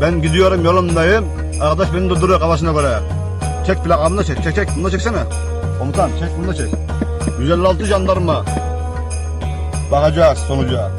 Ben gidiyorum yolumdayım. Arkadaş beni durduruyor kafasına göre. Çek plakamını çek. Çek çek. Bunu da çeksene. Komutan çek bunu da çek. 156 jandarma. Bakacağız sonuca.